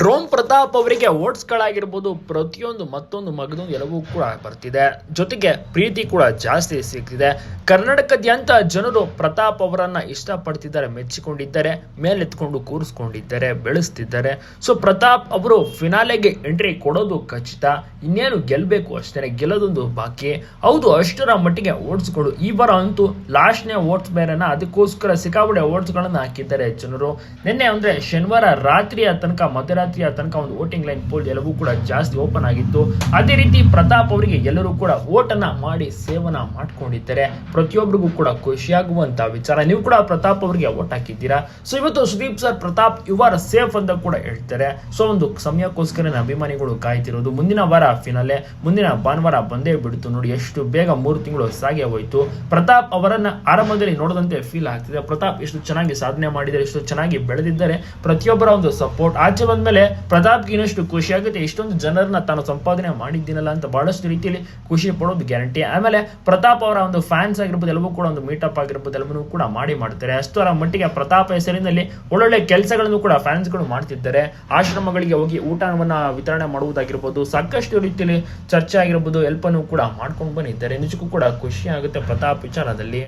Drone Pratap ಅವರಿಗೆ ಓಟ್ಸ್ಗಳಾಗಿರ್ಬೋದು, ಪ್ರತಿಯೊಂದು ಮತ್ತೊಂದು ಮಗದೊಂದು ಎಲ್ಲವೂ ಕೂಡ ಬರ್ತಿದೆ. ಜೊತೆಗೆ ಪ್ರೀತಿ ಕೂಡ ಜಾಸ್ತಿ ಸಿಗ್ತಿದೆ. ಕರ್ನಾಟಕದ್ಯಂತ ಜನರು ಪ್ರತಾಪ್ ಅವರನ್ನ ಇಷ್ಟಪಡ್ತಿದ್ದಾರೆ, ಮೆಚ್ಚಿಕೊಂಡಿದ್ದಾರೆ, ಮೇಲೆತ್ಕೊಂಡು ಕೂರಿಸ್ಕೊಂಡಿದ್ದಾರೆ, ಬೆಳೆಸ್ತಿದ್ದಾರೆ. ಸೊ ಪ್ರತಾಪ್ ಅವರು ಫಿನಾಲೆಗೆ ಎಂಟ್ರಿ ಕೊಡೋದು ಖಚಿತ. ಇನ್ನೇನು ಗೆಲ್ಲಬೇಕು ಅಷ್ಟೇ ಗೆಲ್ಲೋದೊಂದು ಬಾಕಿ ಹೌದು, ಅಷ್ಟರ ಮಟ್ಟಿಗೆ ಓಟ್ಸ್ಗಳು, ಈ ವಾರ ಅಂತೂ ಲಾಸ್ಟ್ನೇ ಓಟ್ಸ್ ಬೇರೆನ ಅದಕ್ಕೋಸ್ಕರ ಸಿಕ್ಕಾಪಟ್ಟೆ ಓಟ್ಸ್ಗಳನ್ನು ಹಾಕಿದ್ದಾರೆ ಜನರು. ನಿನ್ನೆ ಅಂದ್ರೆ ಶನಿವಾರ ರಾತ್ರಿಯ ತನಕ ಮಧ್ಯರಾತ್ರಿಯ ತನಕ ಒಂದು ವೋಟಿಂಗ್ ಲೈನ್ ಪೋಲ್ ಎಲ್ಲವೂ ಕೂಡ ಜಾಸ್ತಿ ಓಪನ್ ಆಗಿತ್ತು. ಅದೇ ರೀತಿ ಪ್ರತಾಪ್ ಅವರಿಗೆ ಎಲ್ಲರೂ ಕೂಡ ವೋಟ್ ಅನ್ನ ಮಾಡಿ ಸೇವನ ಮಾಡ್ಕೊಂಡಿದ್ದಾರೆ. ಪ್ರತಿಯೊಬ್ಬರಿಗೂ ಕೂಡ ಖುಷಿಯಾಗುವಂತ ವಿಚಾರ. ನೀವು ಕೂಡ ಪ್ರತಾಪ್ ಅವರಿಗೆ ವೋಟ್ ಹಾಕಿದ್ದೀರಾ? ಸೊ ಇವತ್ತು Sudeep sir Pratap you are safe ಅಂತ ಕೂಡ ಹೇಳ್ತಾರೆ. ಸೊ ಒಂದು ಸಮಯಕ್ಕೋಸ್ಕರ ಅಭಿಮಾನಿಗಳು ಕಾಯ್ತಿರೋದು, ಮುಂದಿನ ವಾರ ಫಿನಾಲೆ ಮುಂದಿನ ಭಾನುವಾರ ಬಂದೇ ಬಿಡ್ತು ನೋಡಿ, ಎಷ್ಟು ಬೇಗ ಮೂರು ತಿಂಗಳು ಸಾಗಿ ಹೋಯ್ತು. ಪ್ರತಾಪ್ ಅವರನ್ನ ಆರಂಭದಲ್ಲಿ ನೋಡದಂತೆ ಫೀಲ್ ಆಗ್ತಿದೆ. ಪ್ರತಾಪ್ ಎಷ್ಟು ಚೆನ್ನಾಗಿ ಸಾಧನೆ ಮಾಡಿದ್ದಾರೆ, ಎಷ್ಟು ಚೆನ್ನಾಗಿ ಬೆಳೆದಿದ್ದಾರೆ. ಪ್ರತಿಯೊಬ್ಬರ ಒಂದು ಸಪೋರ್ಟ್ ಆಚೆ ಬಂದ್ಮೇಲೆ ಪ್ರತಾಪ್ಗೆ ಇನ್ನಷ್ಟು ಖುಷಿ ಆಗುತ್ತೆ. ಇಷ್ಟೊಂದು ಜನರನ್ನ ತಾನು ಸಂಪಾದನೆ ಮಾಡಿದ್ದೀನಲ್ಲ ಅಂತ ಬಹಳಷ್ಟು ರೀತಿಯಲ್ಲಿ ಖುಷಿ ಪಡೋದು ಗ್ಯಾರಂಟಿ ಆಮೇಲೆ ಪ್ರತಾಪ್ ಅವರ ಒಂದು ಫ್ಯಾನ್ಸ್ ಆಗಿರ್ಬೋದು, ಎಲ್ಲವೂ ಕೂಡ ಒಂದು ಮೀಟಪ್ ಆಗಿರ್ಬೋದು, ಎಲ್ಲವನ್ನೂ ಕೂಡ ಮಾಡಿ ಮಾಡ್ತಾರೆ. ಅಷ್ಟರ ಮಟ್ಟಿಗೆ ಪ್ರತಾಪ್ ಹೆಸರಿನಲ್ಲಿ ಒಳ್ಳೊಳ್ಳೆ ಕೆಲಸಗಳನ್ನು ಕೂಡ ಫ್ಯಾನ್ಸ್ಗಳು ಮಾಡ್ತಿದ್ದಾರೆ. ಆಶ್ರಮಗಳಿಗೆ ಹೋಗಿ ಊಟವನ್ನು ವಿತರಣೆ ಮಾಡುವುದಾಗಿರ್ಬೋದು, ಸಾಕಷ್ಟು ರೀತಿಯಲ್ಲಿ ಚರ್ಚೆ ಆಗಿರ್ಬೋದು ಎಲ್ಪನ್ನು ಕೂಡ ಮಾಡ್ಕೊಂಡು ಬಂದಿದ್ದಾರೆ. ನಿಜಕ್ಕೂ ಕೂಡ ಖುಷಿ ಆಗುತ್ತೆ ಪ್ರತಾಪ್ ವಿಚಾರದಲ್ಲಿ.